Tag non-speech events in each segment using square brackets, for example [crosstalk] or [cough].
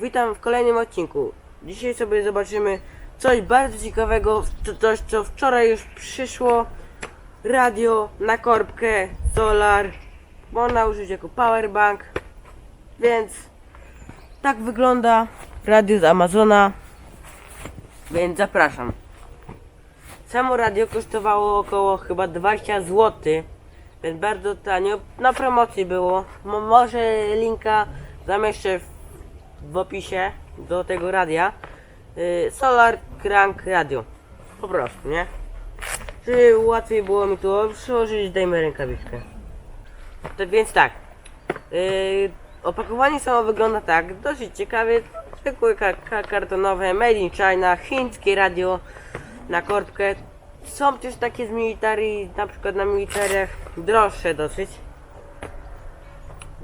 Witam w kolejnym odcinku. Dzisiaj sobie zobaczymy coś bardzo ciekawego, co- coś co wczoraj już przyszło. Radio na korbkę, solar, można użyć jako powerbank. Więc tak wygląda radio z Amazona. Więc zapraszam. Samo radio kosztowało około chyba 20 zł. Więc bardzo tanio. Na promocji było. Mo- może linka zamieszczę w, w opisie do tego radia. Y, Solar Crank Radio. Po prostu, nie? Czy łatwiej było mi tu przyłożyć, dajmy rękawiczkę. To więc tak. Yy, opakowanie samo wygląda tak, dosyć ciekawie. Zwykłe ka ka kartonowe, made in China, chińskie radio na korbkę. Są też takie z military, na przykład na militariach, droższe dosyć.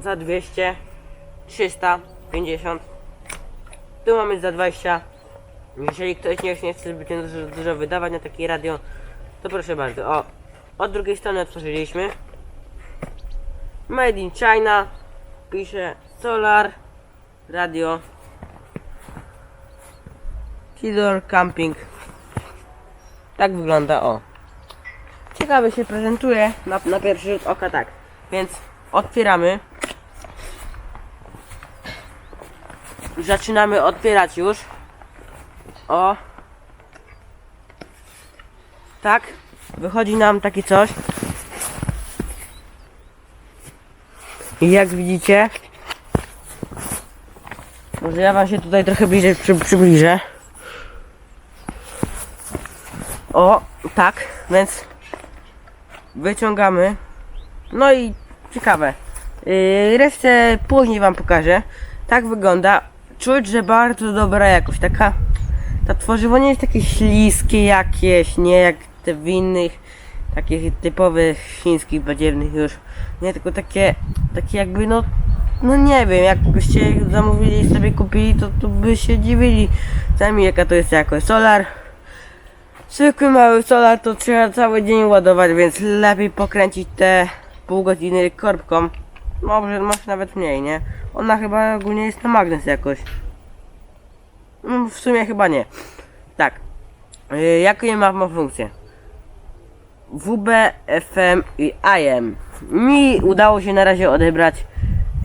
Za 200, 300, 50. Tu mamy za 20. Jeżeli ktoś nie, nie chce zbyt dużo, dużo wydawać na takie radio, to proszę bardzo. O, od drugiej strony otworzyliśmy. Made in China. Pisze Solar Radio. Kidor Camping. Tak wygląda, o. Ciekawie się prezentuje na, na pierwszy rzut oka, tak. Więc otwieramy. Zaczynamy otwierać już. O. Tak. Wychodzi nam takie coś. I jak widzicie, może ja wam się tutaj trochę bliżej przy, przybliżę. O, tak, więc wyciągamy. No i ciekawe. Yy, resztę później wam pokażę. Tak wygląda. Czuć, że bardzo dobra jakość. Taka. To tworzywo nie jest takie śliskie jakieś, nie jak te w innych takich typowych chińskich badziewnych już. Nie, tylko takie, takie jakby no, no nie wiem, jakbyście zamówili i sobie kupili, to, to by się dziwili sami jaka to jest jakość. Solar, zwykły mały solar to trzeba cały dzień ładować, więc lepiej pokręcić te pół godziny korbką. Może, może nawet mniej, nie? Ona chyba ogólnie jest na magnes jakoś. No, w sumie chyba nie. Tak. Yy, jakie ma, ma funkcje? WB, FM i AM. Mi udało się na razie odebrać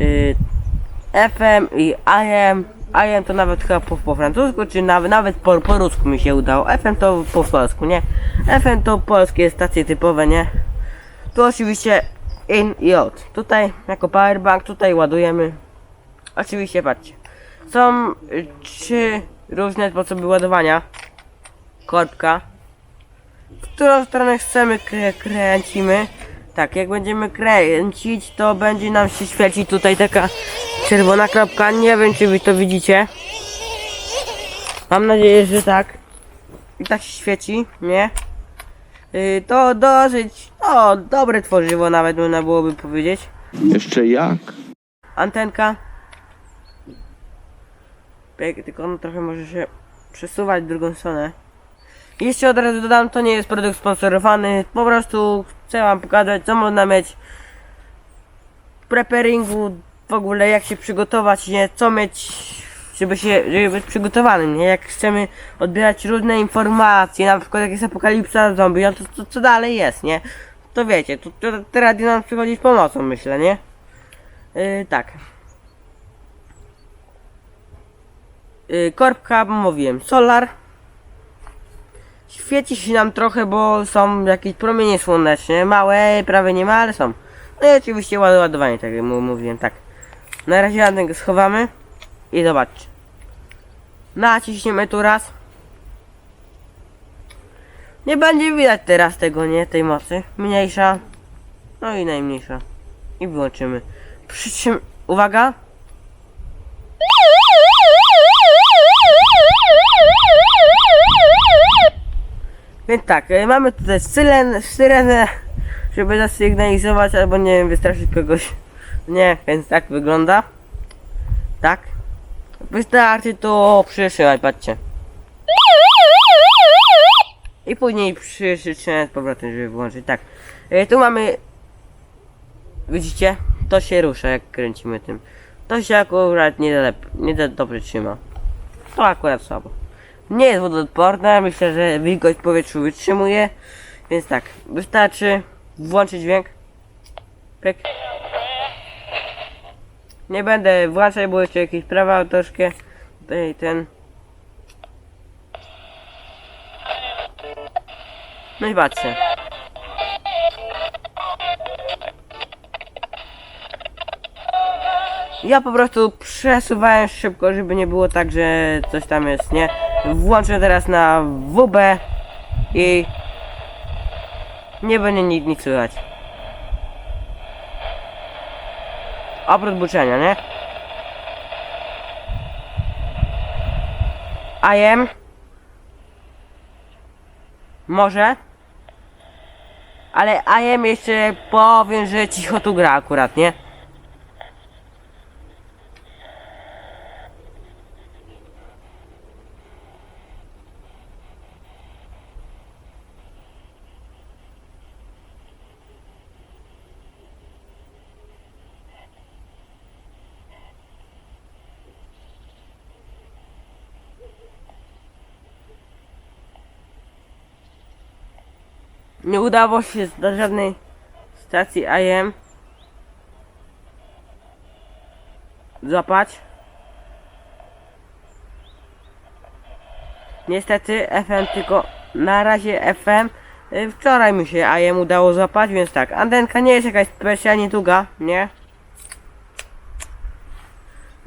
y, FM i AM. AM to nawet chyba po, po francusku, czy nawet, nawet po, po rusku mi się udało. FM to po polsku, nie? FM to polskie stacje typowe, nie? Tu oczywiście in i out. Tutaj jako powerbank, tutaj ładujemy. Oczywiście patrzcie. Są trzy różne sposoby ładowania. Korbka w którą stronę chcemy krę- kręcimy. Tak, jak będziemy kręcić, to będzie nam się świecić tutaj taka czerwona kropka. Nie wiem, czy wy to widzicie. Mam nadzieję, że tak. I tak się świeci, nie? Yy, to dosyć, o, dobre tworzywo nawet można byłoby powiedzieć. Jeszcze jak? Antenka. Pyk, tylko on trochę może się przesuwać w drugą stronę. Jeszcze od razu dodam, to nie jest produkt sponsorowany, po prostu chcę wam pokazać co można mieć w preparingu, w ogóle jak się przygotować, nie, co mieć, żeby się, żeby być przygotowanym, nie, jak chcemy odbierać różne informacje, na przykład jak jest apokalipsa zombie, no to, to co dalej jest, nie, to wiecie, to, to, to nam przychodzi z pomocą, myślę, nie, yy, tak. Yy, korbka, mówiłem, solar, Świeci się nam trochę, bo są jakieś promienie słoneczne. Małe, prawie nie ma, ale są. No i oczywiście ład- ładowanie, tak jak mówiłem, tak. Na razie antenkę schowamy i zobaczcie. Naciśniemy tu raz. Nie będzie widać teraz tego, nie? Tej mocy. Mniejsza. No i najmniejsza. I wyłączymy. Przy czym, uwaga. Więc tak, e, mamy tutaj syren, syrenę, żeby zasygnalizować albo nie wiem, wystraszyć kogoś. [laughs] Nie, więc tak wygląda. Tak. Wystarczy to przytrzymać, patrzcie. I później przytrzymać z powrotem, żeby włączyć. Tak. E, tu mamy... Widzicie? To się rusza, jak kręcimy tym. to się akurat nie, lep, nie za dobrze trzyma. To akurat słabo. Nie jest wodoodporna, myślę, że wilgoć powietrzu wytrzymuje. Więc tak, wystarczy włączyć dźwięk. Pyk. Nie będę włączać, bo jeszcze jakieś prawa autorskie. Tutaj ten. No i patrzcie. Ja po prostu przesuwałem szybko, żeby nie było tak, że coś tam jest, nie? Włączę teraz na WB i nie będzie nic, nic słychać. Oprócz buczenia, nie? I am Może Ale am jeszcze powiem, że cicho tu gra akurat, nie? Nie udało się do żadnej stacji IM złapać. Niestety FM tylko na razie FM y, wczoraj mi się IM udało złapać, więc tak, antenka nie jest jakaś specjalnie długa, nie?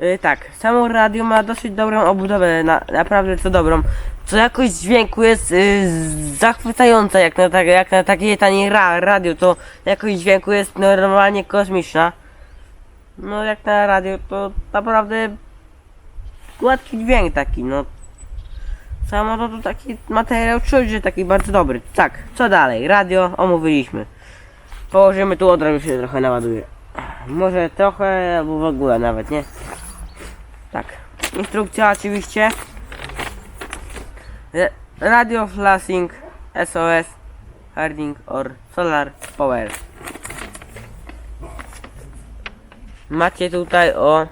Y, tak, samo radio ma dosyć dobrą obudowę, na, naprawdę co dobrą. Co jakość dźwięku jest y, zachwycająca, jak na, tak, jak na takie tanie ra, radio, to jakość dźwięku jest normalnie kosmiczna. No jak na radio, to naprawdę gładki dźwięk taki, no. Samo to, to taki materiał czuć, że taki bardzo dobry. Tak, co dalej? Radio omówiliśmy. Położymy tu od razu się trochę naładuje. Może trochę, albo w ogóle nawet, nie? Tak. Instrukcja oczywiście. Ra- Radio flashing SOS Harding or Solar Power. Macie tutaj o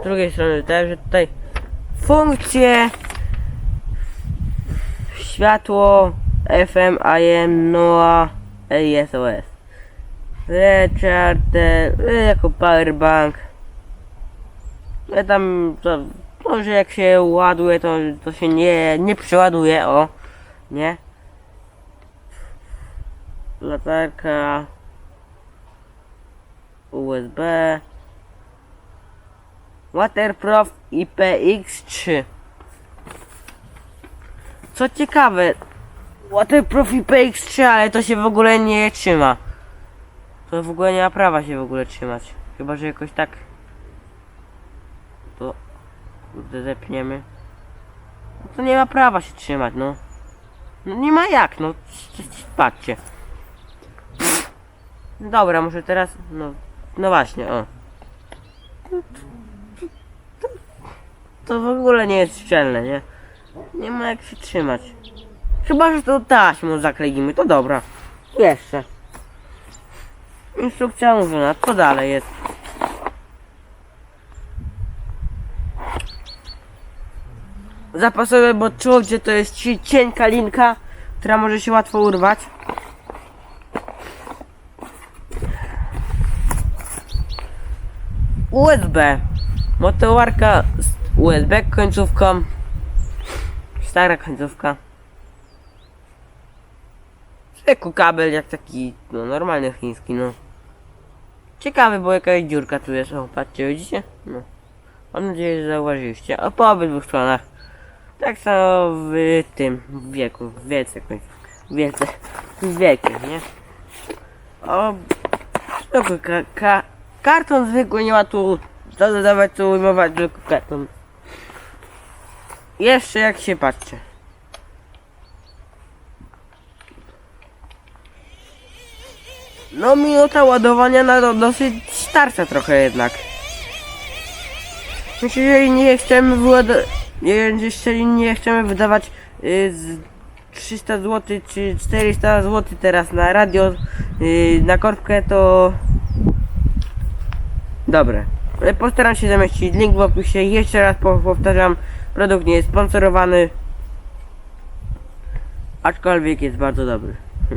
z drugiej strony też, że tutaj funkcje światło FM, AM, NOAA, SOS. Recharter, jako powerbank. Ja tam to, może jak się ładuje, to, to się nie, nie przeładuje, o. Nie? Latarka. USB. Waterproof IPX3. Co ciekawe, Waterproof IPX3, ale to się w ogóle nie trzyma. To w ogóle nie ma prawa się w ogóle trzymać. Chyba, że jakoś tak zepniemy. No to nie ma prawa się trzymać, no. No nie ma jak, no. Patrzcie. Dobra, może teraz, no, no właśnie, o. To w ogóle nie jest szczelne, nie? Nie ma jak się trzymać. Chyba, że to taśmą zakleimy, to dobra. Jeszcze. Instrukcja mówiona, co dalej jest? Zapasowe, bo czuć, że to jest ci- cienka linka, która może się łatwo urwać. USB. Motowarka z USB końcówką. Stara końcówka. Zwykły kabel, jak taki, no normalny chiński, no. Ciekawy, bo jakaś dziurka tu jest. O, patrzcie, widzicie? No. Mam nadzieję, że zauważyliście. O, po obydwu stronach. Tak samo w tym wieku, wiece. Wiece. Wieku, nie? O, zwykły ka, ka, karton zwykły, nie ma tu co dodawać, co ujmować, tylko karton. Jeszcze jak się patrzy. No minuta ładowania na do, dosyć starsza trochę jednak. Myślę, jeżeli nie chcemy wyładować, jeżeli nie chcemy wydawać y, z 300 zł czy 400 zł teraz na radio, y, na korbkę, to Dobre. E, Postaram się zamieścić link w opisie. Jeszcze raz po- powtarzam, produkt nie jest sponsorowany. Aczkolwiek jest bardzo dobry. [laughs]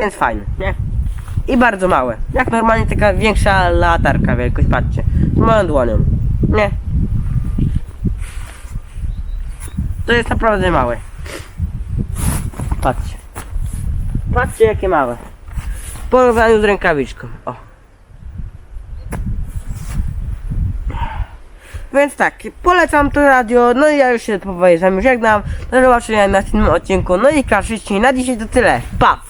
Więc fajny, nie? I bardzo małe. Jak normalnie taka większa latarka wielkość, patrzcie. Z moją dłonią. Nie? To jest naprawdę małe. Patrzcie. Patrzcie jakie małe. W porównaniu z rękawiczką. O. Więc tak, polecam to radio, no i ja już się powoli z wami żegnam. Do zobaczenia na następnym odcinku. No i klasycznie na dzisiaj to tyle. Pa!